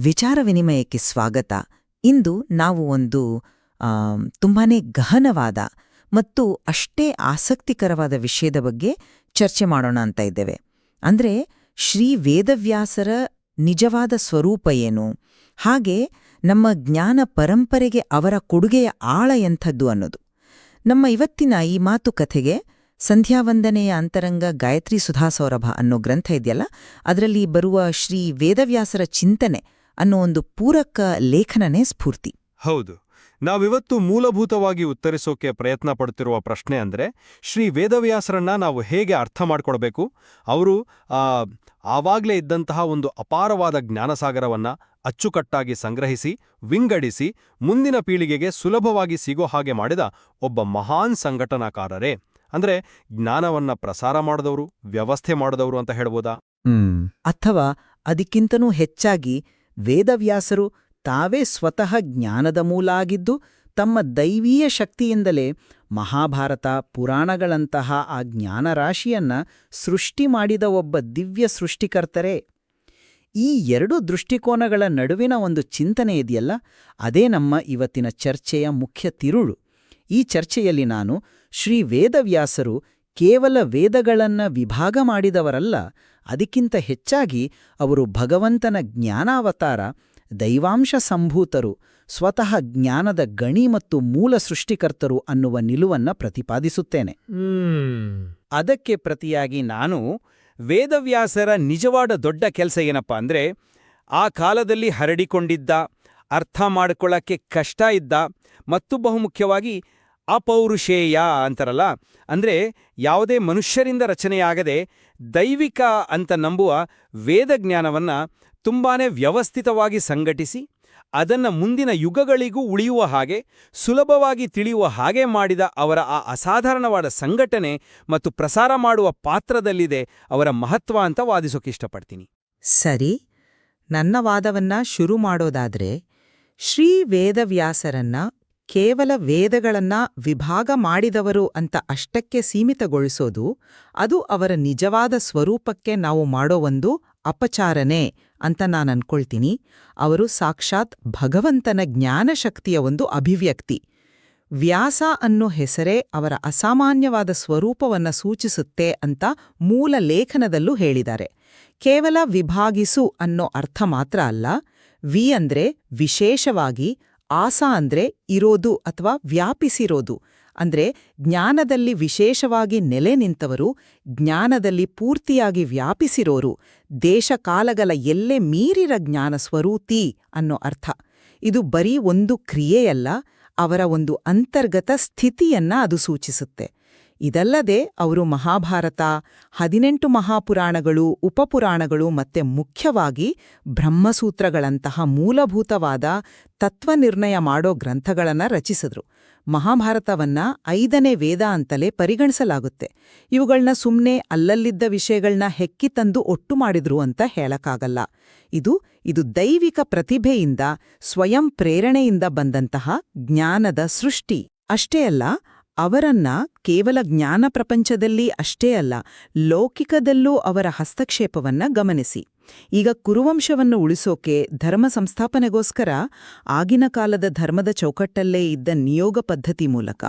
ವಿಚಾರ ವಿನಿಮಯಕ್ಕೆ ಸ್ವಾಗತ. ಇಂದು ನಾವು ಒಂದು ತುಂಬಾ ತುಂಬಾನೇ ಗಹನವಾದ ಮತ್ತು ಅಷ್ಟೇ ಆಸಕ್ತಿಕರವಾದ ವಿಷಯದ ಬಗ್ಗೆ ಚರ್ಚೆ ಮಾಡೋಣ ಅಂತ ಇದ್ದೇವೆ. ಅಂದ್ರೆ ಶ್ರೀ ವೇದವ್ಯಾಸರ ನಿಜವಾದ ಸ್ವರೂಪ ಏನು? ಹಾಗೆ ನಮ್ಮ ಜ್ಞಾನ ಪರಂಪರೆಗೆ ಅವರ ಕೊಡುಗೆಯ ಆಳ ಎಂಥದ್ದು ಅನ್ನೋದು. ನಮ್ಮ ಇವತ್ತಿನ ಈ ಮಾತುಕಥೆಗೆ ಸಂಧ್ಯಾವಂದನೆಯ ಅಂತರಂಗ ಗಾಯತ್ರಿ ಸುಧಾ ಸೌರಭ ಅನ್ನೋ ಗ್ರಂಥ ಇದೆಯಲ್ಲ? ಅದರಲ್ಲಿ ಬರುವ ಶ್ರೀ ವೇದವ್ಯಾಸರ ಚಿಂತನೆ ಅನ್ನೋ ಒಂದು ಪೂರಕ ಲೇಖನನೇ ಸ್ಫೂರ್ತಿ. ಹೌದು. ನಾವಿವತ್ತು ಮೂಲಭೂತವಾಗಿ ಉತ್ತರಿಸೋಕೆ ಪ್ರಯತ್ನ ಪಡ್ತಿರುವ ಪ್ರಶ್ನೆ ಅಂದ್ರೆ ಶ್ರೀ ವೇದವ್ಯಾಸರನ್ನ ನಾವು ಹೇಗೆ ಅರ್ಥ ಮಾಡಿಕೊಡ್ಬೇಕು ಅವರು ಆವಾಗಲೇ ಆವಾಗ್ಲೇ ಇದ್ದಂತಹ ಒಂದು ಅಪಾರವಾದ ಜ್ಞಾನಸಾಗರವನ್ನ ಅಚ್ಚುಕಟ್ಟಾಗಿ ಸಂಗ್ರಹಿಸಿ ವಿಂಗಡಿಸಿ ಮುಂದಿನ ಪೀಳಿಗೆಗೆ ಸುಲಭವಾಗಿ ಸಿಗೋ ಹಾಗೆ ಮಾಡಿದ ಒಬ್ಬ ಮಹಾನ್ ಸಂಘಟನಾಕಾರರೇ. ಅಂದ್ರೆ ಜ್ಞಾನವನ್ನ ಪ್ರಸಾರ ಮಾಡಿದವರು ವ್ಯವಸ್ಥೆ ಮಾಡಿದವರು ಅಂತ ಹೇಳ್ಬೋದಾ? ಅಥವಾ ಅದಕ್ಕಿಂತನೂ ಹೆಚ್ಚಾಗಿ ವೇದವ್ಯಾಸರು ತಾವೇ ಸ್ವತಃ ಜ್ಞಾನದ ಮೂಲ ಆಗಿದ್ದು ತಮ್ಮ ದೈವೀಯ ಶಕ್ತಿಯಿಂದಲೇ ಮಹಾಭಾರತ, ಪುರಾಣಗಳಂತಹ ಆ ಜ್ಞಾನರಾಶಿಯನ್ನ ಸೃಷ್ಟಿ ಮಾಡಿದ ಒಬ್ಬ ದಿವ್ಯ ಸೃಷ್ಟಿಕರ್ತರೇ. ಈ ಎರಡು ದೃಷ್ಟಿಕೋನಗಳ ನಡುವಿನ ಒಂದು ಚಿಂತನೆ ಇದೆಯಲ್ಲ, ಅದೇ ನಮ್ಮ ಇವತ್ತಿನ ಚರ್ಚೆಯ ಮುಖ್ಯ ತಿರುಳು. ಈ ಚರ್ಚೆಯಲ್ಲಿ ನಾನು ಶ್ರೀ ವೇದವ್ಯಾಸರು ಕೇವಲ ವೇದಗಳನ್ನ ವಿಭಾಗ ಮಾಡಿದವರಲ್ಲ ಅದಕ್ಕಿಂತ ಹೆಚ್ಚಾಗಿ ಅವರು ಭಗವಂತನ ಜ್ಞಾನಾವತಾರ ದೈವಾಂಶ ಸಂಭೂತರು ಸ್ವತಃ ಜ್ಞಾನದ ಗಣಿ ಮತ್ತು ಮೂಲ ಸೃಷ್ಟಿಕರ್ತರು ಅನ್ನುವ ನಿಲುವನ್ನ ಪ್ರತಿಪಾದಿಸುತ್ತೇನೆ. ಅದಕ್ಕೆ ಪ್ರತಿಯಾಗಿ ನಾನು ವೇದವ್ಯಾಸರ ನಿಜವಾದ ದೊಡ್ಡ ಕೆಲಸ ಏನಪ್ಪ ಅಂದ್ರೆ ಆ ಕಾಲದಲ್ಲಿ ಹರಡಿಕೊಂಡಿದ್ದ ಅರ್ಥ ಮಾಡಿಕೊಳ್ಳಕ್ಕೆ ಕಷ್ಟ ಇದ್ದ ಮತ್ತು ಬಹುಮುಖ್ಯವಾಗಿ ಅಪೌರುಷೇಯ ಅಂತಾರಲ್ಲ ಅಂದರೆ ಯಾವುದೇ ಮನುಷ್ಯರಿಂದ ರಚನೆಯಾಗದೆ ದೈವಿಕ ಅಂತ ನಂಬುವ ವೇದಜ್ಞಾನವನ್ನ ತುಂಬಾನೇ ವ್ಯವಸ್ಥಿತವಾಗಿ ಸಂಘಟಿಸಿ, ಅದನ್ನ ಮುಂದಿನ ಯುಗಗಳಿಗೂ ಉಳಿಯುವ ಹಾಗೆ, ಸುಲಭವಾಗಿ ತಿಳಿಯುವ ಹಾಗೆ ಮಾಡಿದ ಅವರ ಆ ಅಸಾಧಾರಣವಾದ ಸಂಘಟನೆ ಮತ್ತು ಪ್ರಸಾರ ಮಾಡುವ ಪಾತ್ರದಲ್ಲಿದೆ ಅವರ ಮಹತ್ವ ಅಂತ ವಾದಿಸೋಕೆ ಇಷ್ಟಪಡ್ತೀನಿ. ಸರಿ, ನನ್ನ ವಾದವನ್ನ ಶುರು ಮಾಡೋದಾದ್ರೆ, ಶ್ರೀ ವೇದವ್ಯಾಸರನ್ನ ಕೇವಲ ವೇದಗಳನ್ನ ವಿಭಾಗ ಮಾಡಿದವರು ಅಂತ ಅಷ್ಟಕ್ಕೆ ಸೀಮಿತಗೊಳಿಸೋದು, ಅದು ಅವರ ನಿಜವಾದ ಸ್ವರೂಪಕ್ಕೆ ನಾವು ಮಾಡೋ ಒಂದು ಅಪಚಾರನೆ ಅಂತ ನಾನು ಅನ್ಕೊಳ್ತೀನಿ. ಅವರು ಸಾಕ್ಷಾತ್ ಭಗವಂತನ ಜ್ಞಾನಶಕ್ತಿಯ ಒಂದು ಅಭಿವ್ಯಕ್ತಿ. ವ್ಯಾಸ ಅನ್ನೋ ಹೆಸರೇ ಅವರ ಅಸಾಮಾನ್ಯವಾದ ಸ್ವರೂಪವನ್ನ ಸೂಚಿಸುತ್ತೆ ಅಂತ ಮೂಲ ಲೇಖನದಲ್ಲೂ ಹೇಳಿದ್ದಾರೆ. ಕೇವಲ ವಿಭಾಗಿಸು ಅನ್ನೋ ಅರ್ಥ ಮಾತ್ರ ಅಲ್ಲ, ವಿ ಅಂದ್ರೆ ವಿಶೇಷವಾಗಿ ಆಸ ಅಂದ್ರೆ ಇರೋದು ಅಥವಾ ವ್ಯಾಪಿಸಿರೋದು. ಅಂದ್ರೆ ಜ್ಞಾನದಲ್ಲಿ ವಿಶೇಷವಾಗಿ ನೆಲೆ ನಿಂತವರು, ಜ್ಞಾನದಲ್ಲಿ ಪೂರ್ತಿಯಾಗಿ ವ್ಯಾಪಿಸಿರೋರು ದೇಶಕಾಲಗಳ ಎಲ್ಲೆ ಮೀರಿರ ಜ್ಞಾನ ಸ್ವರೂತಿ ಅನ್ನೋ ಅರ್ಥ. ಇದು ಬರೀ ಒಂದು ಕ್ರಿಯೆಯಲ್ಲ, ಅವರ ಒಂದು ಅಂತರ್ಗತ ಸ್ಥಿತಿಯನ್ನ ಅದು ಸೂಚಿಸುತ್ತೆ. ಇದಲ್ಲದೆ ಅವರು ಮಹಾಭಾರತ, ಹದಿನೆಂಟು ಮಹಾಪುರಾಣಗಳು, ಉಪಪುರಾಣಗಳು ಮತ್ತೆ ಮುಖ್ಯವಾಗಿ ಬ್ರಹ್ಮಸೂತ್ರಗಳಂತಹ ಮೂಲಭೂತವಾದ ತತ್ವನಿರ್ಣಯ ಮಾಡೋ ಗ್ರಂಥಗಳನ್ನ ರಚಿಸಿದ್ರು. ಮಹಾಭಾರತವನ್ನ ಐದನೇ ವೇದ ಅಂತಲೇ ಪರಿಗಣಿಸಲಾಗುತ್ತೆ. ಇವುಗಳನ್ನ ಸುಮ್ನೆ ಅಲ್ಲಲ್ಲಿದ್ದ ವಿಷಯಗಳನ್ನ ಹೆಕ್ಕಿ ತಂದು ಒಟ್ಟು ಮಾಡಿದ್ರು ಅಂತ ಹೇಳಕ್ಕಾಗಲ್ಲ. ಇದು ಇದು ದೈವಿಕ ಪ್ರತಿಭೆಯಿಂದ, ಸ್ವಯಂ ಪ್ರೇರಣೆಯಿಂದ ಬಂದಂತಹ ಜ್ಞಾನದ ಸೃಷ್ಟಿ. ಅಷ್ಟೇ ಅಲ್ಲ ಅವರನ್ನ ಕೇವಲ ಜ್ಞಾನ ಪ್ರಪಂಚದಲ್ಲಿ ಅಷ್ಟೇ ಅಲ್ಲ, ಲೌಕಿಕದಲ್ಲೂ ಅವರ ಹಸ್ತಕ್ಷೇಪವನ್ನ ಗಮನಿಸಿ. ಈಗ ಕುರುವಂಶವನ್ನು ಉಳಿಸೋಕೆ ಧರ್ಮ ಸಂಸ್ಥಾಪನೆಗೋಸ್ಕರ ಆಗಿನ ಕಾಲದ ಧರ್ಮದ ಚೌಕಟ್ಟಲ್ಲೇ ಇದ್ದ ನಿಯೋಗ ಪದ್ಧತಿ ಮೂಲಕ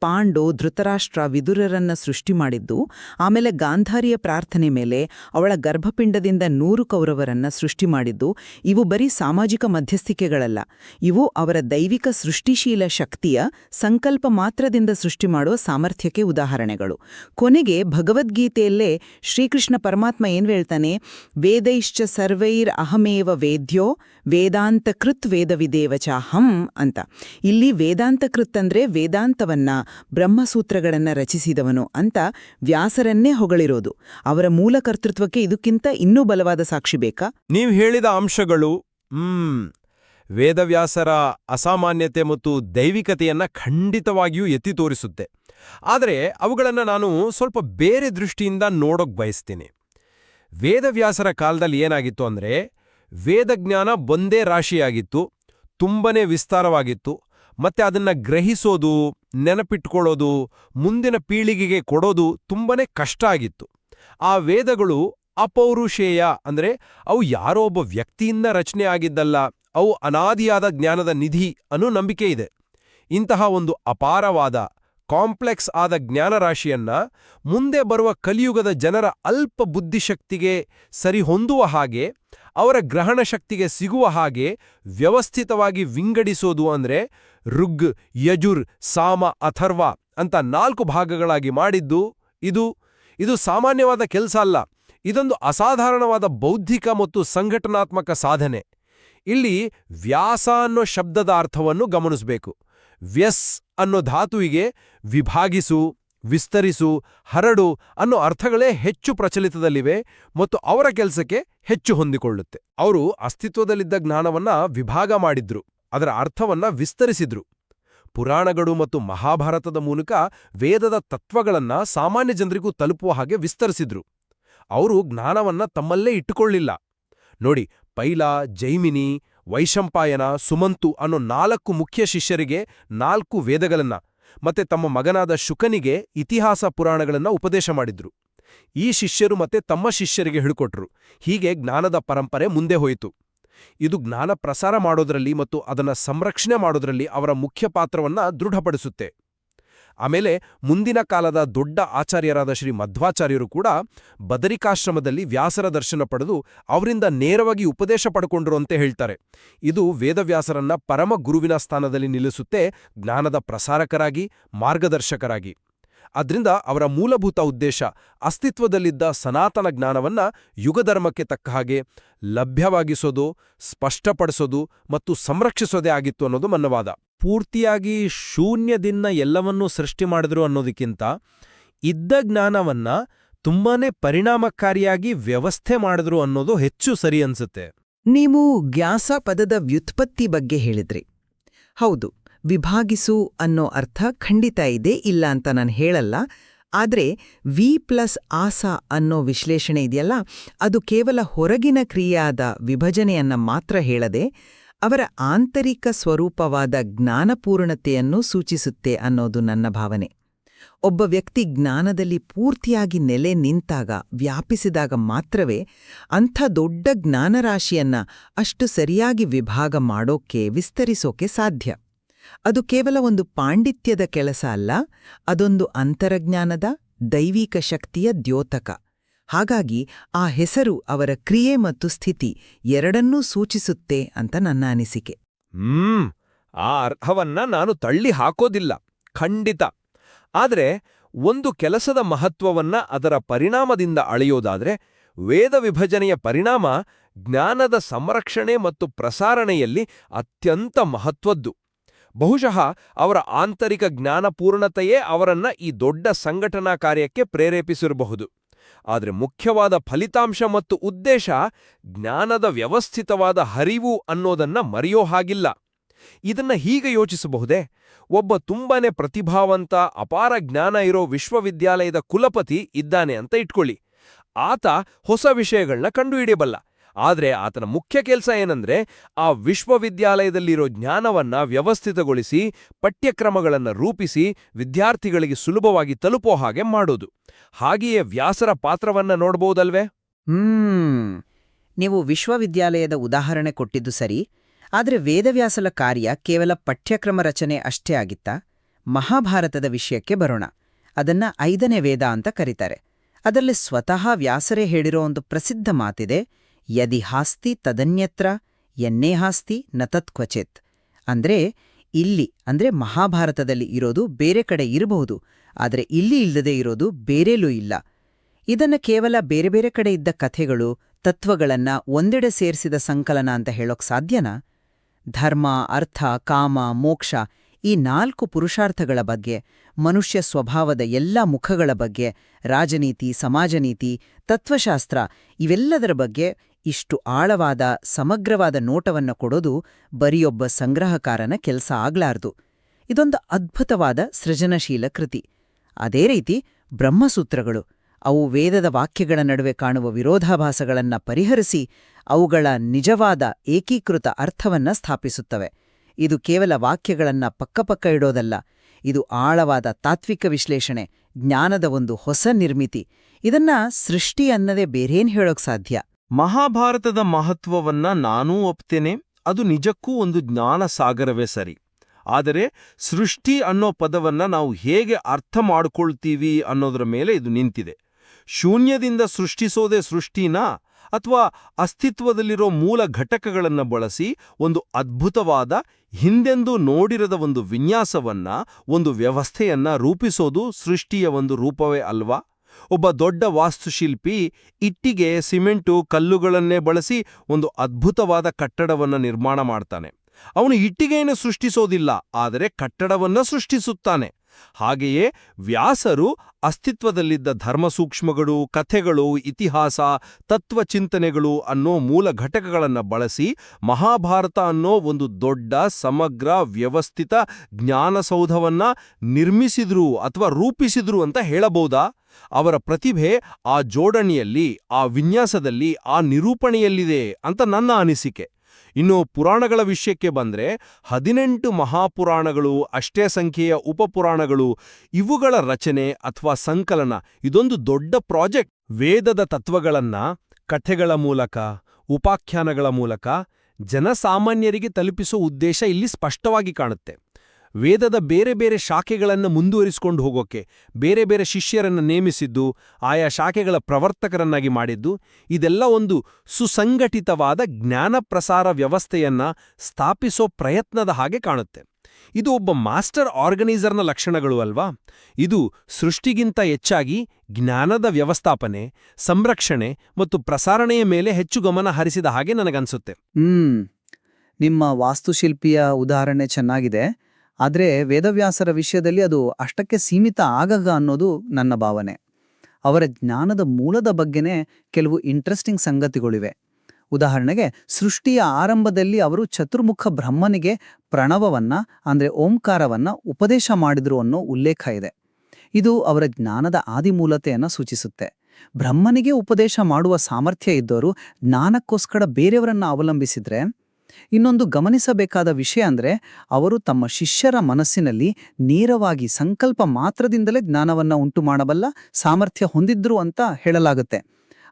ಪಾಂಡು ಧೃತರಾಷ್ಟ್ರ ವಿದುರರನ್ನ ಸೃಷ್ಟಿ ಮಾಡಿದ್ದು, ಆಮೇಲೆ ಗಾಂಧಾರಿಯ ಪ್ರಾರ್ಥನೆ ಮೇಲೆ ಅವಳ ಗರ್ಭಪಿಂಡದಿಂದ ನೂರು ಕೌರವರನ್ನ ಸೃಷ್ಟಿ ಮಾಡಿದ್ದು, ಇವು ಬರೀ ಸಾಮಾಜಿಕ ಮಧ್ಯಸ್ಥಿಕೆಗಳಲ್ಲ. ಇವು ಅವರ ದೈವಿಕ ಸೃಷ್ಟಿಶೀಲ ಶಕ್ತಿಯ ಸಂಕಲ್ಪ ಮಾತ್ರದಿಂದ ಸೃಷ್ಟಿ ಮಾಡುವ ಸಾಮರ್ಥ್ಯಕ್ಕೆ ಉದಾಹರಣೆಗಳು. ಕೊನೆಗೆ ಭಗವದ್ಗೀತೆಯಲ್ಲೇ ಶ್ರೀಕೃಷ್ಣ ಪರಮಾತ್ಮ ಏನು ಹೇಳ್ತಾನೆ? ವೇದೈಶ್ಚ ಸರ್ವೈರ್ ಅಹಮೇವ ವೇದ್ಯೋ ವೇದಾಂತಕೃತ್ ವೇದವಿದೇವಚ ಹಂ ಅಂತ. ಇಲ್ಲಿ ವೇದಾಂತಕೃತ್ ಅಂದ್ರೆ ವೇದಾಂತವನ್ನ ಬ್ರಹ್ಮಸೂತ್ರಗಳನ್ನ ರಚಿಸಿದವನು ಅಂತ ವ್ಯಾಸರನ್ನೇ ಹೊಗಳಿರೋದು. ಅವರ ಮೂಲ ಕರ್ತೃತ್ವಕ್ಕೆ ಇದಕ್ಕಿಂತ ಇನ್ನೂ ಬಲವಾದ ಸಾಕ್ಷಿ ಬೇಕಾ? ನೀವು ಹೇಳಿದ ಅಂಶಗಳು, ಹ್ಮ್, ವೇದವ್ಯಾಸರ ಅಸಾಮಾನ್ಯತೆ ಮತ್ತು ದೈವಿಕತೆಯನ್ನ ಖಂಡಿತವಾಗಿಯೂ ಎತ್ತಿ ತೋರಿಸುತ್ತೆ. ಆದರೆ ಅವುಗಳನ್ನು ನಾನು ಸ್ವಲ್ಪ ಬೇರೆ ದೃಷ್ಟಿಯಿಂದ ನೋಡೋಕ್ ಬಯಸ್ತೀನಿ. ವೇದವ್ಯಾಸರ ಕಾಲದಲ್ಲಿ ಏನಾಗಿತ್ತು ಅಂದ್ರೆ, ವೇದಜ್ಞಾನ ಒಂದೇ ರಾಶಿಯಾಗಿತ್ತು, ತುಂಬನೇ ವಿಸ್ತಾರವಾಗಿತ್ತು ಮತ್ತೆ ಅದನ್ನ ಗ್ರಹಿಸೋದು, ನೆನಪಿಟ್ಕೊಳ್ಳೋದು, ಮುಂದಿನ ಪೀಳಿಗೆಗೆ ಕೊಡೋದು ತುಂಬನೇ ಕಷ್ಟ ಆಗಿತ್ತು. ಆ ವೇದಗಳು ಅಪೌರುಷೇಯ ಅಂದ್ರೆ ಅವು ಯಾರೋ ಒಬ್ಬ ವ್ಯಕ್ತಿಯಿಂದ ರಚನೆ ಆಗಿದ್ದಲ್ಲ, ಅವು ಅನಾದಿಯಾದ ಜ್ಞಾನದ ನಿಧಿ ಅನ್ನೋ ನಂಬಿಕೆ ಇದೆ. ಇಂತಹ ಒಂದು ಅಪಾರವಾದ, ಕಾಂಪ್ಲೆಕ್ಸ್ ಆದ ಜ್ಞಾನರಾಶಿಯನ್ನ ಮುಂದೆ ಬರುವ ಕಲಿಯುಗದ ಜನರ ಅಲ್ಪ ಬುದ್ಧಿಶಕ್ತಿಗೆ ಸರಿಹೊಂದುವ ಹಾಗೆ ಅವರ ಗ್ರಹಣ ಶಕ್ತಿಗೆ ಸಿಗುವ ಹಾಗೆ ವ್ಯವಸ್ಥಿತವಾಗಿ ವಿಂಗಡಿಸೋದು ಅಂದ್ರೆ ಋಗ್, ಯಜುರ್, ಸಾಮ, ಅಥರ್ವ ಅಂತ ನಾಲ್ಕು ಭಾಗಗಳಾಗಿ ಮಾಡಿದ್ದು ಇದು ಇದು ಸಾಮಾನ್ಯವಾದ ಕೆಲಸ ಅಲ್ಲ. ಇದೊಂದು ಅಸಾಧಾರಣವಾದ ಬೌದ್ಧಿಕ ಮತ್ತು ಸಂಘಟನಾತ್ಮಕ ಸಾಧನೆ. ಇಲ್ಲಿ ವ್ಯಾಸ ಅನ್ನೋ ಶಬ್ದದ ಅರ್ಥವನ್ನು ಗಮನಿಸಬೇಕು. ವ್ಯಸ್ ಅನ್ನೋ ಧಾತುವಿಗೆ ವಿಭಾಗಿಸು ವಿಸ್ತರಿಸು, ಹರಡು ಅನ್ನೋ ಅರ್ಥಗಳೇ ಹೆಚ್ಚು ಪ್ರಚಲಿತದಲ್ಲಿವೆ ಮತ್ತು ಅವರ ಕೆಲಸಕ್ಕೆ ಹೆಚ್ಚು ಹೊಂದಿಕೊಳ್ಳುತ್ತೆ. ಅವರು ಅಸ್ತಿತ್ವದಲ್ಲಿದ್ದ ಜ್ಞಾನವನ್ನ ವಿಭಾಗ ಮಾಡಿದ್ರು, ಅದರ ಅರ್ಥವನ್ನ ವಿಸ್ತರಿಸಿದ್ರು. ಪುರಾಣಗಳು ಮತ್ತು ಮಹಾಭಾರತದ ಮೂಲಕ ವೇದದ ತತ್ವಗಳನ್ನ ಸಾಮಾನ್ಯ ಜನರಿಗೂ ತಲುಪುವ ಹಾಗೆ ವಿಸ್ತರಿಸಿದ್ರು. ಅವರು ಜ್ಞಾನವನ್ನ ತಮ್ಮಲ್ಲೇ ಇಟ್ಟುಕೊಳ್ಳಿಲ್ಲ. ನೋಡಿ, ಪೈಲ, ಜೈಮಿನಿ, ವೈಶಂಪಾಯನ, ಸುಮಂತು ಅನ್ನೋ ನಾಲ್ಕು ಮುಖ್ಯ ಶಿಷ್ಯರಿಗೆ ನಾಲ್ಕು ವೇದಗಳನ್ನ ಮತ್ತೆ ತಮ್ಮ ಮಗನಾದ ಶುಕನಿಗೆ ಇತಿಹಾಸ ಪುರಾಣಗಳನ್ನು ಉಪದೇಶ ಮಾಡಿದ್ರು. ಈ ಶಿಷ್ಯರು ಮತ್ತೆ ತಮ್ಮ ಶಿಷ್ಯರಿಗೆ ಹೇಳಿಕೊಟ್ರು. ಹೀಗೆ ಜ್ಞಾನದ ಪರಂಪರೆ ಮುಂದೆ ಹೋಯಿತು. ಇದು ಜ್ಞಾನ ಪ್ರಸಾರ ಮಾಡೋದರಲ್ಲಿ ಮತ್ತು ಅದನ್ನ ಸಂರಕ್ಷಣೆ ಮಾಡೋದರಲ್ಲಿ ಅವರ ಮುಖ್ಯ ಪಾತ್ರವನ್ನ ದೃಢಪಡಿಸುತ್ತೆ. ಆಮೇಲೆ ಮುಂದಿನ ಕಾಲದ ದೊಡ್ಡ ಆಚಾರ್ಯರಾದ ಶ್ರೀ ಮಧ್ವಾಚಾರ್ಯರು ಕೂಡ ಬದರಿಕಾಶ್ರಮದಲ್ಲಿ ವ್ಯಾಸರ ದರ್ಶನ ಪಡೆದು ಅವರಿಂದ ನೇರವಾಗಿ ಉಪದೇಶ ಪಡ್ಕೊಂಡ್ರು ಅಂತ ಹೇಳ್ತಾರೆ. ಇದು ವೇದವ್ಯಾಸರನ್ನ ಪರಮ ಗುರುವಿನ ಸ್ಥಾನದಲ್ಲಿ ನಿಲ್ಲಿಸುತ್ತೆ ಜ್ಞಾನದ ಪ್ರಸಾರಕರಾಗಿ, ಮಾರ್ಗದರ್ಶಕರಾಗಿ. ಅದರಿಂದ ಅವರ ಮೂಲಭೂತ ಉದ್ದೇಶ ಅಸ್ತಿತ್ವದಲ್ಲಿದ್ದ ಸನಾತನ ಜ್ಞಾನವನ್ನ ಯುಗಧರ್ಮಕ್ಕೆ ತಕ್ಕ ಹಾಗೆ ಲಭ್ಯವಾಗಿಸೋದು, ಸ್ಪಷ್ಟಪಡಿಸೋದು ಮತ್ತು ಸಂರಕ್ಷಿಸೋದೇ ಆಗಿತ್ತು ಅನ್ನೋದು ಮನ್ನವಾದ. ಪೂರ್ತಿಯಾಗಿ ಶೂನ್ಯದಿಂದ ಎಲ್ಲವನ್ನೂ ಸೃಷ್ಟಿ ಮಾಡಿದ್ರು ಅನ್ನೋದಕ್ಕಿಂತ ಇದ್ದ ಜ್ಞಾನವನ್ನ ತುಂಬಾನೇ ಪರಿಣಾಮಕಾರಿಯಾಗಿ ವ್ಯವಸ್ಥೆ ಮಾಡಿದ್ರು ಅನ್ನೋದು ಹೆಚ್ಚು ಸರಿ ಅನ್ಸುತ್ತೆ. ನೀವು ಗ್ಯಾಸ ಪದದ ವ್ಯುತ್ಪತ್ತಿ ಬಗ್ಗೆ ಹೇಳಿದ್ರಿ. ಹೌದು, ವಿಭಾಗಿಸು ಅನ್ನೋ ಅರ್ಥ ಖಂಡಿತ ಇದೆ, ಇಲ್ಲ ಅಂತ ನಾನು ಹೇಳಲ್ಲ. ಆದ್ರೆ ವಿ ಪ್ಲಸ್ ಆಸ ಅನ್ನೋ ವಿಶ್ಲೇಷಣೆ ಇದೆಯಲ್ಲ, ಅದು ಕೇವಲ ಹೊರಗಿನ ಕ್ರಿಯಾದ ವಿಭಜನೆಯನ್ನ ಮಾತ್ರ ಹೇಳದೆ ಅವರ ಆಂತರಿಕ ಸ್ವರೂಪವಾದ ಜ್ಞಾನಪೂರ್ಣತೆಯನ್ನು ಸೂಚಿಸುತ್ತೆ ಅನ್ನೋದು ನನ್ನ ಭಾವನೆ. ಒಬ್ಬ ವ್ಯಕ್ತಿ ಜ್ಞಾನದಲ್ಲಿ ಪೂರ್ತಿಯಾಗಿ ನೆಲೆ ನಿಂತಾಗ, ವ್ಯಾಪಿಸಿದಾಗ ಮಾತ್ರವೇ ಅಂಥ ದೊಡ್ಡ ಜ್ಞಾನರಾಶಿಯನ್ನ ಅಷ್ಟು ಸರಿಯಾಗಿ ವಿಭಾಗ ಮಾಡೋಕೆ, ವಿಸ್ತರಿಸೋಕೆ ಸಾಧ್ಯ. ಅದು ಕೇವಲ ಒಂದು ಪಾಂಡಿತ್ಯದ ಕೆಲಸ ಅಲ್ಲ, ಅದೊಂದು ಅಂತರಜ್ಞಾನದ ದೈವಿಕ ಶಕ್ತಿಯ ದ್ಯೋತಕ. ಹಾಗಾಗಿ ಆ ಹೆಸರು ಅವರ ಕ್ರಿಯೆ ಮತ್ತು ಸ್ಥಿತಿ ಎರಡನ್ನೂ ಸೂಚಿಸುತ್ತೆ ಅಂತ ನನ್ನ ಅನಿಸಿಕೆ. ಹ್ಮ್, ಆ ಅರ್ಹವನ್ನ ನಾನು ತಳ್ಳಿ ಹಾಕೋದಿಲ್ಲ, ಖಂಡಿತ. ಆದರೆ ಒಂದು ಕೆಲಸದ ಮಹತ್ವವನ್ನ ಅದರ ಪರಿಣಾಮದಿಂದ ಅಳೆಯೋದಾದ್ರೆ ವೇದ ವಿಭಜನೆಯ ಪರಿಣಾಮ ಜ್ಞಾನದ ಸಂರಕ್ಷಣೆ ಮತ್ತು ಪ್ರಸಾರಣೆಯಲ್ಲಿ ಅತ್ಯಂತ ಮಹತ್ವದ್ದು. ಬಹುಶಃ ಅವರ ಆಂತರಿಕ ಜ್ಞಾನಪೂರ್ಣತೆಯೇ ಅವರನ್ನ ಈ ದೊಡ್ಡ ಸಂಘಟನಾ ಕಾರ್ಯಕ್ಕೆ ಪ್ರೇರೇಪಿಸಿರಬಹುದು. ಆದರೆ ಮುಖ್ಯವಾದ ಫಲಿತಾಂಶ ಮತ್ತು ಉದ್ದೇಶ ಜ್ಞಾನದ ವ್ಯವಸ್ಥಿತವಾದ ಹರಿವು ಅನ್ನೋದನ್ನ ಮರೆಯೋ ಹಾಗಿಲ್ಲ. ಇದನ್ನ ಹೀಗೆ ಯೋಚಿಸಬಹುದೇ? ಒಬ್ಬ ತುಂಬಾನೇ ಪ್ರತಿಭಾವಂತ, ಅಪಾರ ಜ್ಞಾನ ಇರೋ ವಿಶ್ವವಿದ್ಯಾಲಯದ ಕುಲಪತಿ ಇದ್ದಾನೆ ಅಂತ ಇಟ್ಕೊಳ್ಳಿ. ಆತ ಹೊಸ ವಿಷಯಗಳನ್ನ ಕಂಡುಹಿಡಿಯಬಲ್ಲ. ಆದ್ರೆ ಆತನ ಮುಖ್ಯ ಕೆಲಸ ಏನಂದ್ರೆ ಆ ವಿಶ್ವವಿದ್ಯಾಲಯದಲ್ಲಿರೋ ಜ್ಞಾನವನ್ನ ವ್ಯವಸ್ಥಿತಗೊಳಿಸಿ, ಪಠ್ಯಕ್ರಮಗಳನ್ನ ರೂಪಿಸಿ, ವಿದ್ಯಾರ್ಥಿಗಳಿಗೆ ಸುಲಭವಾಗಿ ತಲುಪೋ ಹಾಗೆ ಮಾಡೋದು. ಹಾಗೆಯೇ ವ್ಯಾಸರ ಪಾತ್ರವನ್ನ ನೋಡ್ಬೋದಲ್ವೇ? ಹ್ಮ್. ನೀವು ವಿಶ್ವವಿದ್ಯಾಲಯದ ಉದಾಹರಣೆ ಕೊಟ್ಟಿದ್ದು ಸರಿ, ಆದರೆ ವೇದವ್ಯಾಸಲ ಕಾರ್ಯ ಕೇವಲ ಪಠ್ಯಕ್ರಮ ರಚನೆ ಅಷ್ಟೇ ಆಗಿತ್ತಾ? ಮಹಾಭಾರತದ ವಿಷಯಕ್ಕೆ ಬರೋಣ. ಅದನ್ನ ಐದನೇ ವೇದ ಅಂತ ಕರೀತಾರೆ. ಅದರಲ್ಲಿ ಸ್ವತಃ ವ್ಯಾಸರೇ ಹೇಳಿರೋ ಒಂದು ಪ್ರಸಿದ್ಧ ಮಾತಿದೆ ಯದಿ ಹಾಸ್ತಿ ತದನ್ಯತ್ರ ಎನ್ನೇ ಹಾಸ್ತಿ ನ ತತ್ಕ್ವಚಿತ್ ಅಂದ್ರೆ ಇಲ್ಲಿ, ಅಂದ್ರೆ ಮಹಾಭಾರತದಲ್ಲಿ ಇರೋದು ಬೇರೆ ಕಡೆ ಇರಬಹುದು, ಆದರೆ ಇಲ್ಲಿ ಇಲ್ಲದೆ ಇರೋದು ಬೇರೆಲೂ ಇಲ್ಲ. ಇದನ್ನ ಕೇವಲ ಬೇರೆ ಬೇರೆ ಕಡೆ ಇದ್ದ ಕಥೆಗಳು, ತತ್ವಗಳನ್ನ ಒಂದೆಡೆ ಸೇರಿಸಿದ ಸಂಕಲನ ಅಂತ ಹೇಳೋಕ್ ಸಾಧ್ಯನಾ? ಧರ್ಮ, ಅರ್ಥ, ಕಾಮ, ಮೋಕ್ಷ ಈ ನಾಲ್ಕು ಪುರುಷಾರ್ಥಗಳ ಬಗ್ಗೆ, ಮನುಷ್ಯ ಸ್ವಭಾವದ ಎಲ್ಲ ಮುಖಗಳ ಬಗ್ಗೆ, ರಾಜನೀತಿ, ಸಮಾಜನೀತಿ, ತತ್ವಶಾಸ್ತ್ರ ಇವೆಲ್ಲದರ ಬಗ್ಗೆ ಇಷ್ಟು ಆಳವಾದ, ಸಮಗ್ರವಾದ ನೋಟವನ್ನು ಕೊಡೋದು ಬರಿಯೊಬ್ಬ ಸಂಗ್ರಹಕಾರನ ಕೆಲಸ ಆಗ್ಲಾರ್ದು. ಇದೊಂದು ಅದ್ಭುತವಾದ ಸೃಜನಶೀಲ ಕೃತಿ. ಅದೇ ರೀತಿ ಬ್ರಹ್ಮಸೂತ್ರಗಳು, ಅವು ವೇದದ ವಾಕ್ಯಗಳ ನಡುವೆ ಕಾಣುವ ವಿರೋಧಾಭಾಸಗಳನ್ನ ಪರಿಹರಿಸಿ ಅವುಗಳ ನಿಜವಾದ ಏಕೀಕೃತ ಅರ್ಥವನ್ನ ಸ್ಥಾಪಿಸುತ್ತವೆ. ಇದು ಕೇವಲ ವಾಕ್ಯಗಳನ್ನ ಪಕ್ಕಪಕ್ಕ ಇಡೋದಲ್ಲ, ಇದು ಆಳವಾದ ತಾತ್ವಿಕ ವಿಶ್ಲೇಷಣೆ, ಜ್ಞಾನದ ಒಂದು ಹೊಸ ನಿರ್ಮಿತಿ. ಇದನ್ನ ಸೃಷ್ಟಿ ಅನ್ನದೇ ಬೇರೇನ್ ಹೇಳೋಕ್ ಸಾಧ್ಯ. ಮಹಾಭಾರತದ ಮಹತ್ವವನ್ನ ನಾನೂ ಒಪ್ತೇನೆ, ಅದು ನಿಜಕ್ಕೂ ಒಂದು ಜ್ಞಾನ ಸಾಗರವೇ ಸರಿ. ಆದರೆ ಸೃಷ್ಟಿ ಅನ್ನೋ ಪದವನ್ನ ನಾವು ಹೇಗೆ ಅರ್ಥ ಮಾಡ್ಕೊಳ್ತೀವಿ ಅನ್ನೋದರ ಮೇಲೆ ಇದು ನಿಂತಿದೆ. ಶೂನ್ಯದಿಂದ ಸೃಷ್ಟಿಸೋದೇ ಸೃಷ್ಟಿನಾ? ಅಥವಾ ಅಸ್ತಿತ್ವದಲ್ಲಿರೋ ಮೂಲ ಘಟಕಗಳನ್ನು ಬಳಸಿ ಒಂದು ಅದ್ಭುತವಾದ, ಹಿಂದೆಂದೂ ನೋಡಿರದ ಒಂದು ವಿನ್ಯಾಸವನ್ನ, ಒಂದು ವ್ಯವಸ್ಥೆಯನ್ನ ರೂಪಿಸೋದು ಸೃಷ್ಟಿಯ ಒಂದು ರೂಪವೇ ಅಲ್ವಾ? ಒಬ್ಬ ದೊಡ್ಡ ವಾಸ್ತುಶಿಲ್ಪಿ ಇಟ್ಟಿಗೆ ಸಿಮೆಂಟು ಕಲ್ಲುಗಳನ್ನೇ ಬಳಸಿ ಒಂದು ಅದ್ಭುತವಾದ ಕಟ್ಟಡವನ್ನು ನಿರ್ಮಾಣ ಮಾಡ್ತಾನೆ. ಅವನು ಇಟ್ಟಿಗೆಯನ್ನು ಸೃಷ್ಟಿಸೋದಿಲ್ಲ, ಆದರೆ ಕಟ್ಟಡವನ್ನ ಸೃಷ್ಟಿಸುತ್ತಾನೆ. ಹಾಗೆಯೇ ವ್ಯಾಸರು ಅಸ್ತಿತ್ವದಲ್ಲಿದ್ದ ಧರ್ಮಸೂಕ್ಷ್ಮಗಳು, ಕಥೆಗಳು, ಇತಿಹಾಸ, ತತ್ವಚಿಂತನೆಗಳು ಅನ್ನೋ ಮೂಲ ಘಟಕಗಳನ್ನು ಬಳಸಿ ಮಹಾಭಾರತ ಅನ್ನೋ ಒಂದು ದೊಡ್ಡ, ಸಮಗ್ರ, ವ್ಯವಸ್ಥಿತ ಜ್ಞಾನಸೌಧವನ್ನ ನಿರ್ಮಿಸಿದ್ರು ಅಥವಾ ರೂಪಿಸಿದ್ರು ಅಂತ ಹೇಳಬಹುದಾ? ಅವರ ಪ್ರತಿಭೆ ಆ ಜೋಡಣೆಯಲ್ಲಿ, ಆ ವಿನ್ಯಾಸದಲ್ಲಿ, ಆ ನಿರೂಪಣೆಯಲ್ಲಿದೆ ಅಂತ ನನ್ನ ಅನಿಸಿಕೆ. ಇನ್ನು ಪುರಾಣಗಳ ವಿಷಯಕ್ಕೆ ಬಂದ್ರೆ ಹದಿನೆಂಟು ಮಹಾಪುರಾಣಗಳು, ಅಷ್ಟೇ ಸಂಖ್ಯೆಯ ಉಪಪುರಾಣಗಳು, ಇವುಗಳ ರಚನೆ ಅಥವಾ ಸಂಕಲನ ಇದೊಂದು ದೊಡ್ಡ ಪ್ರಾಜೆಕ್ಟ್. ವೇದದ ತತ್ವಗಳನ್ನ, ಕಥೆಗಳ ಮೂಲಕ, ಉಪಾಖ್ಯಾನಗಳ ಮೂಲಕ ಜನಸಾಮಾನ್ಯರಿಗೆ ತಲುಪಿಸೋ ಉದ್ದೇಶ ಇಲ್ಲಿ ಸ್ಪಷ್ಟವಾಗಿ ಕಾಣುತ್ತೆ. ವೇದದ ಬೇರೆ ಬೇರೆ ಶಾಖೆಗಳನ್ನು ಮುಂದುವರಿಸಿಕೊಂಡು ಹೋಗೋಕೆ, ಬೇರೆ ಬೇರೆ ಶಿಷ್ಯರನ್ನು ನೇಮಿಸಿದ್ದು, ಆಯಾ ಶಾಖೆಗಳ ಪ್ರವರ್ತಕರನ್ನಾಗಿ ಮಾಡಿದ್ದು, ಇದೆಲ್ಲ ಒಂದು ಸುಸಂಘಟಿತವಾದ ಜ್ಞಾನ ಪ್ರಸಾರ ವ್ಯವಸ್ಥೆಯನ್ನ ಸ್ಥಾಪಿಸೋ ಪ್ರಯತ್ನದ ಹಾಗೆ ಕಾಣುತ್ತೆ. ಇದು ಒಬ್ಬ ಮಾಸ್ಟರ್ ಆರ್ಗನೈಸರ್ನ ಲಕ್ಷಣಗಳು ಅಲ್ವಾ? ಇದು ಸೃಷ್ಟಿಗಿಂತ ಹೆಚ್ಚಾಗಿ ಜ್ಞಾನದ ವ್ಯವಸ್ಥಾಪನೆ, ಸಂರಕ್ಷಣೆ ಮತ್ತು ಪ್ರಸಾರಣೆಯ ಮೇಲೆ ಹೆಚ್ಚು ಗಮನ ಹರಿಸಿದ ಹಾಗೆ ನನಗನ್ಸುತ್ತೆ. ಹ್ಮ್. ನಿಮ್ಮ ವಾಸ್ತುಶಿಲ್ಪಿಯ ಉದಾಹರಣೆ ಚೆನ್ನಾಗಿದೆ. ಆದರೆ ವೇದವ್ಯಾಸರ ವಿಷಯದಲ್ಲಿ ಅದು ಅಷ್ಟಕ್ಕೆ ಸೀಮಿತ ಆಗಗ ಅನ್ನೋದು ನನ್ನ ಭಾವನೆ. ಅವರ ಜ್ಞಾನದ ಮೂಲದ ಬಗ್ಗೆನೇ ಕೆಲವು ಇಂಟ್ರೆಸ್ಟಿಂಗ್ ಸಂಗತಿಗಳಿವೆ. ಉದಾಹರಣೆಗೆ, ಸೃಷ್ಟಿಯ ಆರಂಭದಲ್ಲಿ ಅವರು ಚತುರ್ಮುಖ ಬ್ರಹ್ಮನಿಗೆ ಪ್ರಣವವನ್ನ, ಅಂದ್ರೆ ಓಂಕಾರವನ್ನ ಉಪದೇಶ ಮಾಡಿದ್ರು ಅನ್ನೋ ಉಲ್ಲೇಖ ಇದೆ. ಇದು ಅವರ ಜ್ಞಾನದ ಆದಿಮೂಲತೆಯನ್ನ ಸೂಚಿಸುತ್ತೆ. ಬ್ರಹ್ಮನಿಗೆ ಉಪದೇಶ ಮಾಡುವ ಸಾಮರ್ಥ್ಯ ಇದ್ದವರು ಜ್ಞಾನಕ್ಕೋಸ್ಕರ ಬೇರೆಯವರನ್ನ ಅವಲಂಬಿಸಿದ್ರೆ ಇನ್ನೊಂದು ಗಮನಿಸಬೇಕಾದ ವಿಷಯ ಅಂದ್ರೆ ಅವರು ತಮ್ಮ ಶಿಷ್ಯರ ಮನಸ್ಸಿನಲ್ಲಿ ನೇರವಾಗಿ ಸಂಕಲ್ಪ ಮಾತ್ರದಿಂದಲೇ ಜ್ಞಾನವನ್ನ ಉಂಟು ಮಾಡಬಲ್ಲ ಸಾಮರ್ಥ್ಯ ಹೊಂದಿದ್ರು ಅಂತ ಹೇಳಲಾಗುತ್ತೆ.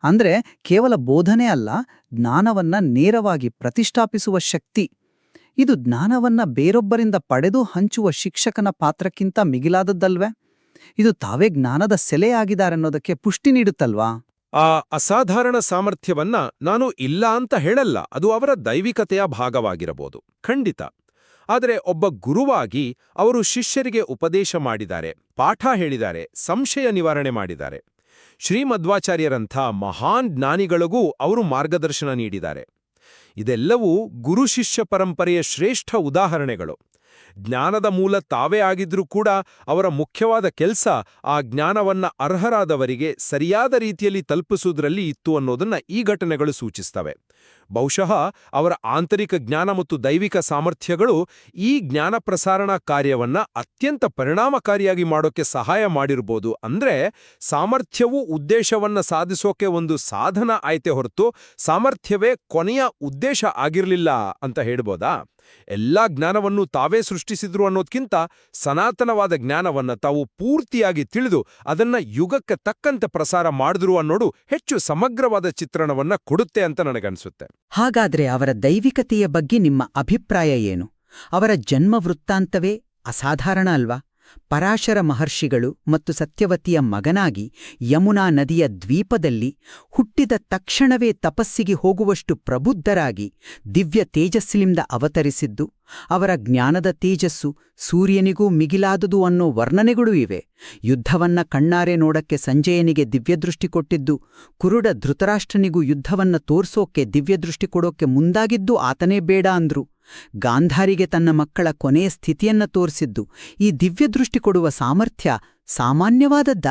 ಅಂದ್ರೆ ಕೇವಲ ಬೋಧನೆ ಅಲ್ಲ, ಜ್ಞಾನವನ್ನ ನೇರವಾಗಿ ಪ್ರತಿಷ್ಠಾಪಿಸುವ ಶಕ್ತಿ. ಇದು ಜ್ಞಾನವನ್ನ ಬೇರೊಬ್ಬರಿಂದ ಪಡೆದು ಹಂಚುವ ಶಿಕ್ಷಕನ ಪಾತ್ರಕ್ಕಿಂತ ಮಿಗಿಲಾದದ್ದಲ್ವೇ? ಇದು ತಾವೇ ಜ್ಞಾನದ ಸೆಲೆಯಾಗಿದ್ದಾರೆ ಅನ್ನೋದಕ್ಕೆ ಪುಷ್ಟಿ ನೀಡುತ್ತಲ್ವಾ? ಆ ಅಸಾಧಾರಣ ಸಾಮರ್ಥ್ಯವನ್ನ ನಾನು ಇಲ್ಲ ಅಂತ ಹೇಳಲ್ಲ. ಅದು ಅವರ ದೈವಿಕತೆಯ ಭಾಗವಾಗಿರಬಹುದು. ಖಂಡಿತ. ಆದರೆ ಒಬ್ಬ ಗುರುವಾಗಿ ಅವರು ಶಿಷ್ಯರಿಗೆ ಉಪದೇಶ ಮಾಡಿದ್ದಾರೆ, ಪಾಠ ಹೇಳಿದ್ದಾರೆ, ಸಂಶಯ ನಿವಾರಣೆ ಮಾಡಿದ್ದಾರೆ. ಶ್ರೀಮಧ್ವಾಚಾರ್ಯರಂಥ ಮಹಾನ್ ಜ್ಞಾನಿಗಳಿಗೂ ಅವರು ಮಾರ್ಗದರ್ಶನ ನೀಡಿದ್ದಾರೆ. ಇದೆಲ್ಲವೂ ಗುರು ಶಿಷ್ಯ ಪರಂಪರೆಯ ಶ್ರೇಷ್ಠ ಉದಾಹರಣೆಗಳು. ಜ್ಞಾನದ ಮೂಲ ತಾವೇ ಆಗಿದ್ರೂ ಕೂಡ ಅವರ ಮುಖ್ಯವಾದ ಕೆಲಸ ಆ ಜ್ಞಾನವನ್ನ ಅರ್ಹರಾದವರಿಗೆ ಸರಿಯಾದ ರೀತಿಯಲ್ಲಿ ತಲುಪಿಸುವುದರಲ್ಲಿ ಇತ್ತು ಅನ್ನೋದನ್ನ ಈ ಘಟನೆಗಳು ಸೂಚಿಸ್ತವೆ. ಬಹುಶಃ ಅವರ ಆಂತರಿಕ ಜ್ಞಾನ ಮತ್ತು ದೈವಿಕ ಸಾಮರ್ಥ್ಯಗಳು ಈ ಜ್ಞಾನ ಪ್ರಸಾರಣಾ ಕಾರ್ಯವನ್ನ ಅತ್ಯಂತ ಪರಿಣಾಮಕಾರಿಯಾಗಿ ಮಾಡೋಕೆ ಸಹಾಯ ಮಾಡಿರ್ಬೋದು ಅಂದ್ರೆ ಸಾಮರ್ಥ್ಯವು ಉದ್ದೇಶವನ್ನ ಸಾಧಿಸೋಕೆ ಒಂದು ಸಾಧನ ಆಯ್ತೆ ಹೊರತು ಸಾಮರ್ಥ್ಯವೇ ಕೊನೆಯ ಉದ್ದೇಶ ಆಗಿರಲಿಲ್ಲ ಅಂತ ಹೇಳ್ಬೋದಾ? ಎಲ್ಲಾ ಜ್ಞಾನವನ್ನು ತಾವೇ ಸೃಷ್ಟಿಸಿದ್ರು ಅನ್ನೋದ್ಕಿಂತ ಸನಾತನವಾದ ಜ್ಞಾನವನ್ನ ತಾವು ಪೂರ್ತಿಯಾಗಿ ತಿಳಿದು ಅದನ್ನ ಯುಗಕ್ಕೆ ತಕ್ಕಂತೆ ಪ್ರಸಾರ ಮಾಡಿದ್ರು ಅನ್ನೋದು ಹೆಚ್ಚು ಸಮಗ್ರವಾದ ಚಿತ್ರಣವನ್ನ ಕೊಡುತ್ತೆ ಅಂತ ನನಗನ್ಸುತ್ತೆ. ಹಾಗಾದ್ರೆ ಅವರ ದೈವಿಕತೆಯ ಬಗ್ಗೆ ನಿಮ್ಮ ಅಭಿಪ್ರಾಯ ಏನು? ಅವರ ಜನ್ಮ ವೃತ್ತಾಂತವೇ ಅಸಾಧಾರಣ ಅಲ್ವಾ? ಪರಾಶರ ಮಹರ್ಷಿಗಳು ಮತ್ತು ಸತ್ಯವತಿಯ ಮಗನಾಗಿ ಯಮುನಾ ನದಿಯ ದ್ವೀಪದಲ್ಲಿ ಹುಟ್ಟಿದ ತಕ್ಷಣವೇ ತಪಸ್ಸಿಗೆ ಹೋಗುವಷ್ಟು ಪ್ರಬುದ್ಧರಾಗಿ ದಿವ್ಯ ತೇಜಸ್ಸಿನಿಂದ ಅವತರಿಸಿದ್ದು, ಅವರ ಜ್ಞಾನದ ತೇಜಸ್ಸು ಸೂರ್ಯನಿಗೂ ಮಿಗಿಲಾದುದು ಅನ್ನೋ ವರ್ಣನೆಗಳೂ ಇವೆ. ಯುದ್ಧವನ್ನ ಕಣ್ಣಾರೆ ನೋಡಕ್ಕೆ ಸಂಜಯನಿಗೆ ದಿವ್ಯದೃಷ್ಟಿ ಕೊಟ್ಟಿದ್ದು, ಕುರುಡ ಧೃತರಾಷ್ಟ್ರನಿಗೂ ಯುದ್ಧವನ್ನ ತೋರ್ಸೋಕೆ ದಿವ್ಯದೃಷ್ಟಿ ಕೊಡೋಕೆ ಮುಂದಾಗಿದ್ದು ಆತನೇ ಬೇಡ ಅಂದ್ರು. ಗಾಂಧಾರಿಗೆ ತನ್ನ ಮಕ್ಕಳ ಕೊನೆಯ ಸ್ಥಿತಿಯನ್ನ ತೋರಿಸಿದ್ದು, ಈ ದಿವ್ಯದೃಷ್ಟಿ ಕೊಡುವ ಸಾಮರ್ಥ್ಯ ಸಾಮಾನ್ಯವಾದದ್ದ?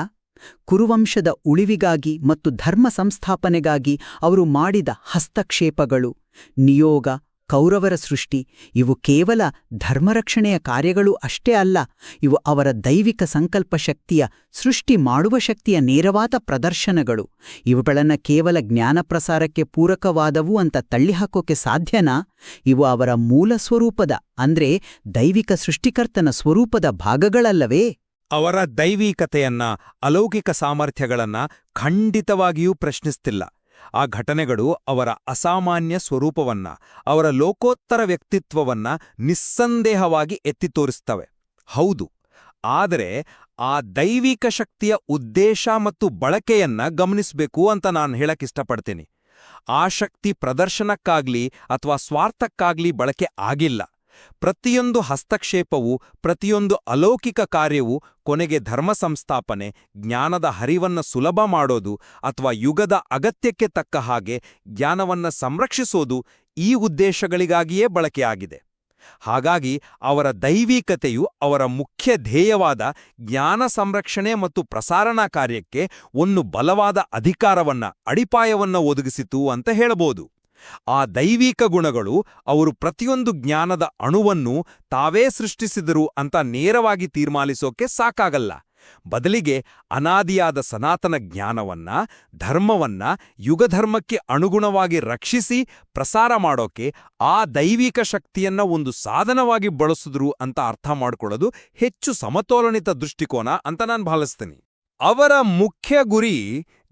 ಕುರುವಂಶದ ಉಳಿವಿಗಾಗಿ ಮತ್ತು ಧರ್ಮ ಸಂಸ್ಥಾಪನೆಗಾಗಿ ಅವರು ಮಾಡಿದ ಹಸ್ತಕ್ಷೇಪಗಳು, ನಿಯೋಗ ಕೌರವರ ಸೃಷ್ಟಿ. ಇವು ಕೇವಲ ಧರ್ಮರಕ್ಷಣೆಯ ಕಾರ್ಯಗಳು ಅಷ್ಟೇ ಅಲ್ಲ, ಇವು ಅವರ ದೈವಿಕ ಸಂಕಲ್ಪ ಶಕ್ತಿಯ ಸೃಷ್ಟಿ ಮಾಡುವ ಶಕ್ತಿಯ ನೇರವಾದ ಪ್ರದರ್ಶನಗಳು. ಇವುಗಳನ್ನು ಕೇವಲ ಜ್ಞಾನ ಪ್ರಸಾರಕ್ಕೆ ಪೂರಕವಾದವು ಅಂತ ತಳ್ಳಿಹಾಕೋಕೆ ಸಾಧ್ಯನಾ? ಇವು ಅವರ ಮೂಲ ಸ್ವರೂಪದ, ಅಂದ್ರೆ ದೈವಿಕ ಸೃಷ್ಟಿಕರ್ತನ ಸ್ವರೂಪದ ಭಾಗಗಳಲ್ಲವೇ? ಅವರ ದೈವಿಕತೆಯನ್ನ, ಅಲೌಕಿಕ ಸಾಮರ್ಥ್ಯಗಳನ್ನ ಖಂಡಿತವಾಗಿಯೂ ಪ್ರಶ್ನಿಸ್ತಿಲ್ಲ. ಆ ಘಟನೆಗಳು ಅವರ ಅಸಾಮಾನ್ಯ ಸ್ವರೂಪವನ್ನ, ಅವರ ಲೋಕೋತ್ತರ ವ್ಯಕ್ತಿತ್ವವನ್ನ ನಿಸ್ಸಂದೇಹವಾಗಿ ಎತ್ತಿ ತೋರಿಸ್ತವೆ. ಹೌದು, ಆದರೆ ಆ ದೈವಿಕ ಶಕ್ತಿಯ ಉದ್ದೇಶ ಮತ್ತು ಬಳಕೆಯನ್ನ ಗಮನಿಸಬೇಕು ಅಂತ ನಾನು ಹೇಳಕ್ಕಿಷ್ಟಪಡ್ತೀನಿ ಆ ಶಕ್ತಿ ಪ್ರದರ್ಶನಕ್ಕಾಗ್ಲಿ ಅಥವಾ ಸ್ವಾರ್ಥಕ್ಕಾಗ್ಲಿ ಬಳಕೆ ಆಗಿಲ್ಲ. ಪ್ರತಿಯೊಂದು ಹಸ್ತಕ್ಷೇಪವು, ಪ್ರತಿಯೊಂದು ಅಲೌಕಿಕ ಕಾರ್ಯವು ಕೊನೆಗೆ ಧರ್ಮ ಸಂಸ್ಥಾಪನೆ ಜ್ಞಾನದ ಹರಿವನ್ನ ಸುಲಭ ಮಾಡೋದು ಅಥವಾ ಯುಗದ ಅಗತ್ಯಕ್ಕೆ ತಕ್ಕ ಹಾಗೆ ಜ್ಞಾನವನ್ನ ಸಂರಕ್ಷಿಸೋದು ಈ ಉದ್ದೇಶಗಳಿಗಾಗಿಯೇ ಬಳಕೆಯಾಗಿದೆ. ಹಾಗಾಗಿ ಅವರ ದೈವಿಕತೆಯು ಅವರ ಮುಖ್ಯ ಧ್ಯೇಯವಾದ ಜ್ಞಾನ ಸಂರಕ್ಷಣೆ ಮತ್ತು ಪ್ರಸಾರಣಾ ಕಾರ್ಯಕ್ಕೆ ಒಂದು ಬಲವಾದ ಅಧಿಕಾರವನ್ನ, ಅಡಿಪಾಯವನ್ನ ಒದಗಿಸಿತು ಅಂತ ಹೇಳಬಹುದು. ಆ ದೈವಿಕ ಗುಣಗಳು ಅವರು ಪ್ರತಿಯೊಂದು ಜ್ಞಾನದ ಅಣುವನ್ನು ತಾವೇ ಸೃಷ್ಟಿಸಿದರು ಅಂತ ನೇರವಾಗಿ ತೀರ್ಮಾನಿಸೋಕೆ ಸಾಕಾಗಲ್ಲ. ಬದಲಿಗೆ ಅನಾದಿಯಾದ ಸನಾತನ ಜ್ಞಾನವನ್ನ, ಧರ್ಮವನ್ನ ಯುಗಧರ್ಮಕ್ಕೆ ಅನುಗುಣವಾಗಿ ರಕ್ಷಿಸಿ ಪ್ರಸಾರ ಮಾಡೋಕೆ ಆ ದೈವಿಕ ಶಕ್ತಿಯನ್ನ ಒಂದು ಸಾಧನವಾಗಿ ಬಳಸಿದ್ರು ಅಂತ ಅರ್ಥ ಮಾಡಿಕೊಳ್ಳೋದು ಹೆಚ್ಚು ಸಮತೋಲನಿತ ದೃಷ್ಟಿಕೋನ ಅಂತ ನಾನು ಭಾವಿಸ್ತೀನಿ. ಅವರ ಮುಖ್ಯ ಗುರಿ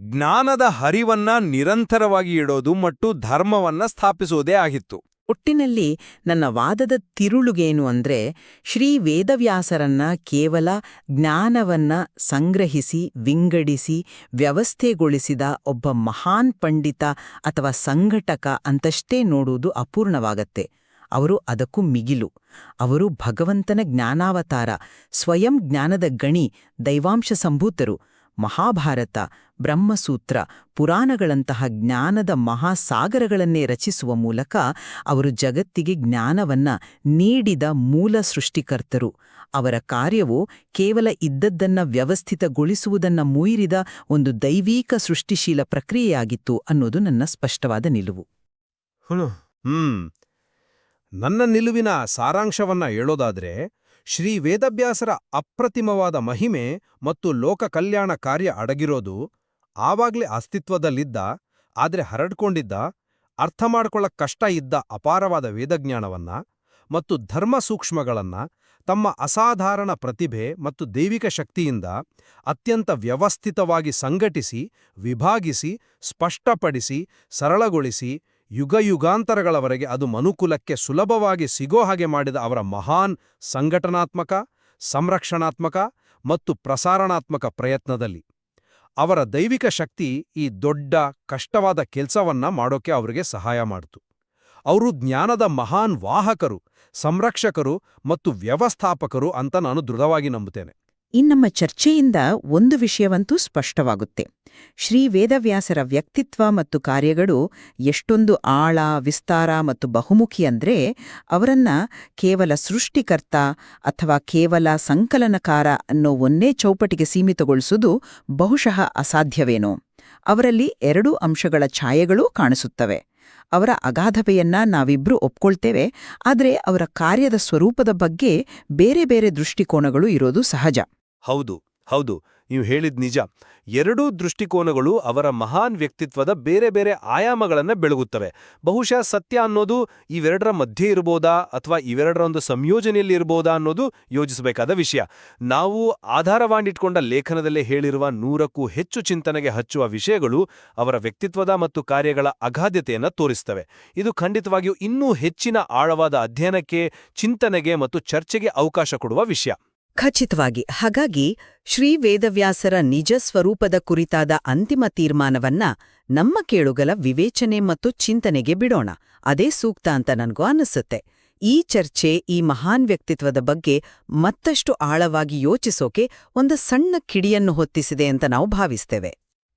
ಜ್ಞಾನದ ಹರಿವನ್ನ ನಿರಂತರವಾಗಿ ಇಡೋದು ಮತ್ತು ಧರ್ಮವನ್ನ ಸ್ಥಾಪಿಸೋದೇ ಆಗಿತ್ತು. ಒಟ್ಟಿನಲ್ಲಿ ನನ್ನ ವಾದದ ತಿರುಳುಗೇನು ಅಂದ್ರೆ ಶ್ರೀ ವೇದವ್ಯಾಸರನ್ನ ಕೇವಲ ಜ್ಞಾನವನ್ನ ಸಂಗ್ರಹಿಸಿ, ವಿಂಗಡಿಸಿ, ವ್ಯವಸ್ಥೆಗೊಳಿಸಿದ ಒಬ್ಬ ಮಹಾನ್ ಪಂಡಿತ ಅಥವಾ ಸಂಘಟಕ ಅಂತಷ್ಟೇ ನೋಡುವುದು ಅಪೂರ್ಣವಾಗತ್ತೆ. ಅವರು ಅದಕ್ಕೂ ಮಿಗಿಲು. ಅವರು ಭಗವಂತನ ಜ್ಞಾನಾವತಾರ, ಸ್ವಯಂ ಜ್ಞಾನದ ಗಣಿ, ದೈವಾಂಶ ಸಂಭೂತರು, ಮಹಾಭಾರತ, ಬ್ರಹ್ಮಸೂತ್ರ, ಪುರಾಣಗಳಂತಹ ಜ್ಞಾನದ ಮಹಾಸಾಗರಗಳನ್ನೇ ರಚಿಸುವ ಮೂಲಕ ಅವರು ಜಗತ್ತಿಗೆ ಜ್ಞಾನವನ್ನ ನೀಡಿದ ಮೂಲ ಸೃಷ್ಟಿಕರ್ತರು. ಅವರ ಕಾರ್ಯವು ಕೇವಲ ಇದ್ದದ್ದನ್ನ ವ್ಯವಸ್ಥಿತಗೊಳಿಸುವುದನ್ನ ಮುಯಿರಿದ ಒಂದು ದೈವೀಕ ಸೃಷ್ಟಿಶೀಲ ಪ್ರಕ್ರಿಯೆಯಾಗಿತ್ತು ಅನ್ನೋದು ನನ್ನ ಸ್ಪಷ್ಟವಾದ ನಿಲುವು. ನನ್ನ ನಿಲುವಿನ ಸಾರಾಂಶವನ್ನ ಹೇಳೋದಾದ್ರೆ, ಶ್ರೀ ವೇದವ್ಯಾಸರ ಅಪ್ರತಿಮವಾದ ಮಹಿಮೆ ಮತ್ತು ಲೋಕ ಕಲ್ಯಾಣ ಕಾರ್ಯ ಅಡಗಿರೋದು ಆವಾಗ್ಲೇ ಅಸ್ತಿತ್ವದಲ್ಲಿದ್ದ, ಆದ್ರೆ ಹರಡ್ಕೊಂಡಿದ್ದ, ಅರ್ಥ ಮಾಡ್ಕೊಳ್ಳ ಕಷ್ಟ ಇದ್ದ ಅಪಾರವಾದ ವೇದಜ್ಞಾನವನ್ನ ಮತ್ತು ಧರ್ಮ ಸೂಕ್ಷ್ಮಗಳನ್ನ ತಮ್ಮ ಅಸಾಧಾರಣ ಪ್ರತಿಭೆ ಮತ್ತು ದೈವಿಕ ಶಕ್ತಿಯಿಂದ ಅತ್ಯಂತ ವ್ಯವಸ್ಥಿತವಾಗಿ ಸಂಘಟಿಸಿ, ವಿಭಾಗಿಸಿ, ಸ್ಪಷ್ಟಪಡಿಸಿ, ಸರಳಗೊಳಿಸಿ ಯುಗಯುಗಾಂತರಗಳವರೆಗೆ ಅದು ಮನುಕುಲಕ್ಕೆ ಸುಲಭವಾಗಿ ಸಿಗೋ ಹಾಗೆ ಮಾಡಿದ ಅವರ ಮಹಾನ್ ಸಂಘಟನಾತ್ಮಕ, ಸಂರಕ್ಷಣಾತ್ಮಕ ಮತ್ತು ಪ್ರಸಾರಣಾತ್ಮಕ ಪ್ರಯತ್ನದಲ್ಲಿ. ಅವರ ದೈವಿಕ ಶಕ್ತಿ ಈ ದೊಡ್ಡ, ಕಷ್ಟವಾದ ಕೆಲಸವನ್ನ ಮಾಡೋಕೆ ಅವರಿಗೆ ಸಹಾಯ ಮಾಡಿತು. ಅವರು ಜ್ಞಾನದ ಮಹಾನ್ ವಾಹಕರು, ಸಂರಕ್ಷಕರು ಮತ್ತು ವ್ಯವಸ್ಥಾಪಕರು ಅಂತ ನಾನು ದೃಢವಾಗಿ ನಂಬುತ್ತೇನೆ. ಇನ್ನಮ್ಮ ಚರ್ಚೆಯಿಂದ ಒಂದು ವಿಷಯವಂತೂ ಸ್ಪಷ್ಟವಾಗುತ್ತೆ. ಶ್ರೀ ವೇದವ್ಯಾಸರ ವ್ಯಕ್ತಿತ್ವ ಮತ್ತು ಕಾರ್ಯಗಳು ಎಷ್ಟೊಂದು ಆಳ, ವಿಸ್ತಾರ ಮತ್ತು ಬಹುಮುಖಿ ಅಂದ್ರೆ ಅವರನ್ನ ಕೇವಲ ಸೃಷ್ಟಿಕರ್ತ ಅಥವಾ ಕೇವಲ ಸಂಕಲನಕಾರ ಅನ್ನೋ ಒಂದೇ ಚೌಪಟಿಗೆ ಸೀಮಿತಗೊಳಿಸುವುದು ಬಹುಶಃ ಅಸಾಧ್ಯವೇನೋ. ಅವರಲ್ಲಿ ಎರಡೂ ಅಂಶಗಳ ಛಾಯೆಗಳೂ ಕಾಣಿಸುತ್ತವೆ. ಅವರ ಅಗಾಧವೆಯನ್ನ ನಾವಿಬ್ರೂ ಒಪ್ಕೊಳ್ತೇವೆ, ಆದರೆ ಅವರ ಕಾರ್ಯದ ಸ್ವರೂಪದ ಬಗ್ಗೆ ಬೇರೆ ಬೇರೆ ದೃಷ್ಟಿಕೋನಗಳು ಇರೋದು ಸಹಜ. ಹೌದು ಹೌದು. ನೀವು ಹೇಳಿದ್ ನಿಜ. ಎರಡೂ ದೃಷ್ಟಿಕೋನಗಳು ಅವರ ಮಹಾನ್ ವ್ಯಕ್ತಿತ್ವದ ಬೇರೆ ಬೇರೆ ಆಯಾಮಗಳನ್ನು ಬೆಳಗುತ್ತವೆ. ಬಹುಶಃ ಸತ್ಯ ಅನ್ನೋದು ಇವೆರಡರ ಮಧ್ಯೆ ಇರ್ಬೋದಾ ಅಥವಾ ಇವೆರಡರ ಒಂದು ಸಂಯೋಜನೆಯಲ್ಲಿ ಇರ್ಬೋದಾ ಅನ್ನೋದು ಯೋಚಿಸಬೇಕಾದ ವಿಷಯ. ನಾವು ಆಧಾರವಾಗಿಟ್ಕೊಂಡ ಲೇಖನದಲ್ಲೇ ಹೇಳಿರುವ ನೂರಕ್ಕೂ ಹೆಚ್ಚು ಚಿಂತನೆಗೆ ಹಚ್ಚುವ ವಿಷಯಗಳು ಅವರ ವ್ಯಕ್ತಿತ್ವದ ಮತ್ತು ಕಾರ್ಯಗಳ ಅಗಾಧ್ಯತೆಯನ್ನು ತೋರಿಸ್ತವೆ. ಇದು ಖಂಡಿತವಾಗಿಯೂ ಇನ್ನೂ ಹೆಚ್ಚಿನ ಆಳವಾದ ಅಧ್ಯಯನಕ್ಕೆ, ಚಿಂತನೆಗೆ ಮತ್ತು ಚರ್ಚೆಗೆ ಅವಕಾಶ ಕೊಡುವ ವಿಷಯ. ಖಚಿತವಾಗಿ, ಹಾಗಾಗಿ ಶ್ರೀ ವೇದವ್ಯಾಸರ ನಿಜ ಸ್ವರೂಪದ ಕುರಿತಾದ ಅಂತಿಮ ತೀರ್ಮಾನವನ್ನ ನಮ್ಮ ಕೇಳುಗಲ ವಿವೇಚನೆ ಮತ್ತು ಚಿಂತನೆಗೆ ಬಿಡೋಣ. ಅದೇ ಸೂಕ್ತ ಅಂತ ನನಗೂ ಅನಿಸುತ್ತೆ. ಈ ಚರ್ಚೆ, ಈ ಮಹಾನ್ ವ್ಯಕ್ತಿತ್ವದ ಬಗ್ಗೆ ಮತ್ತಷ್ಟು ಆಳವಾಗಿ ಯೋಚಿಸೋಕೆ ಒಂದು ಸಣ್ಣ ಕಿಡಿಯನ್ನು ಹೊತ್ತಿಸಿದೆ ಅಂತ ನಾವು ಭಾವಿಸ್ತೇವೆ.